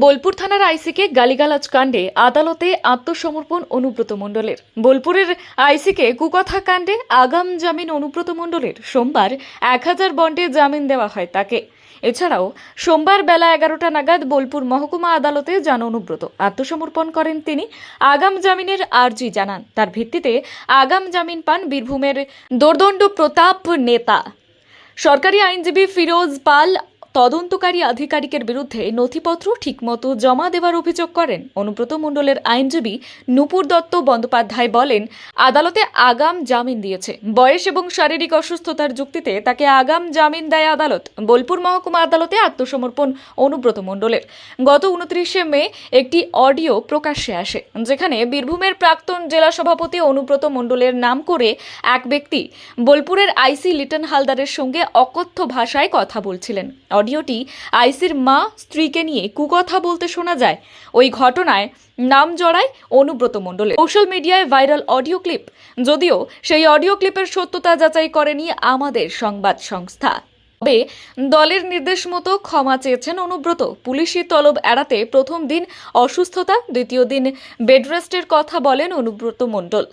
বোলপুর থানার আইসিকে গালিগালাজ কাণ্ডে আদালতে আত্মসমর্পণ অনুব্রত মণ্ডলের। বোলপুরের আইসিকে কুকথা কাণ্ডে আগাম জামিন অনুব্রত মণ্ডলের। সোমবার এক হাজার বন্ডে জামিন দেওয়া হয় তাকে। এছাড়াও সোমবার বেলা এগারোটা নাগাদ বোলপুর মহকুমা আদালতে যান অনুব্রত। আত্মসমর্পণ করেন তিনি। আগাম জামিনের আর্জি জানান। তার ভিত্তিতে আগাম জামিন পান বীরভূমের দোর্দণ্ড প্রতাপ নেতা। সরকারি আইনজীবী ফিরোজ পাল তদন্তকারী আধিকারিকের বিরুদ্ধে নথিপত্র ঠিকমতো জমা দেওয়ার অভিযোগ করেন। অনুব্রত মণ্ডলের আইনজীবী নূপুর দত্ত বন্দ্যোপাধ্যায় বলেন, আদালতে আগাম জামিন দিয়েছে। বয়স এবং শারীরিক অসুস্থতার যুক্তিতে তাকে আগাম জামিন দেয় আদালত। বোলপুর মহকুমা আদালতে আত্মসমর্পণ অনুব্রত মণ্ডলের। গত উনত্রিশে মে একটি অডিও প্রকাশ্যে আসে, যেখানে বীরভূমের প্রাক্তন জেলা সভাপতি অনুব্রত মণ্ডলের নাম করে এক ব্যক্তি বোলপুরের আইসি লিটন হালদারের সঙ্গে অকথ্য ভাষায় কথা বলছিলেন। অডিওটি আইসির মা স্ত্রীকে নিয়ে কুকথা বলতে শোনা যায়। ওই ঘটনায় নাম জড়ায় অনুব্রত মণ্ডলের। সোশ্যাল মিডিয়ায় ভাইরাল অডিও ক্লিপ। যদিও সেই অডিও ক্লিপের সত্যতা যাচাই করেনি আমাদের সংবাদ সংস্থা। তবে দলের নির্দেশ মতো ক্ষমা চেয়েছেন অনুব্রত। পুলিশি তলব এড়াতে প্রথম দিন অসুস্থতা, দ্বিতীয় দিন বেডরেস্টের কথা বলেন অনুব্রত মণ্ডল।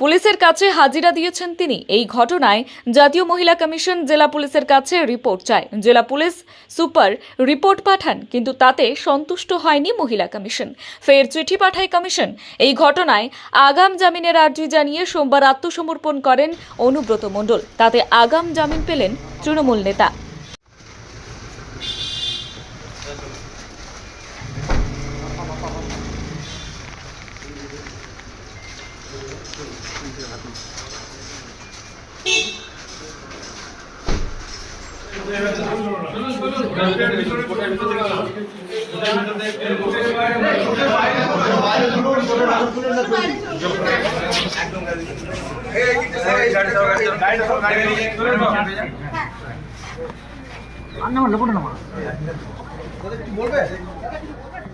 পুলিশের কাছে হাজিরা দিয়েছেন তিনি। এই ঘটনায় জাতীয় মহিলা কমিশন জেলা পুলিশের কাছে রিপোর্ট চায়। জেলা পুলিশ সুপার রিপোর্ট পাঠান, কিন্তু তাতে সন্তুষ্ট হয়নি মহিলা কমিশন। ফের চিঠি পাঠায় কমিশন। এই ঘটনায় আগাম জামিনের আর্জি জানিয়ে সোমবার আত্মসমর্পণ করেন অনুব্রত মণ্ডল। তাতে আগাম জামিন পেলেন তৃণমূল নেতা। থাকুন আর না লোকটা না বলবে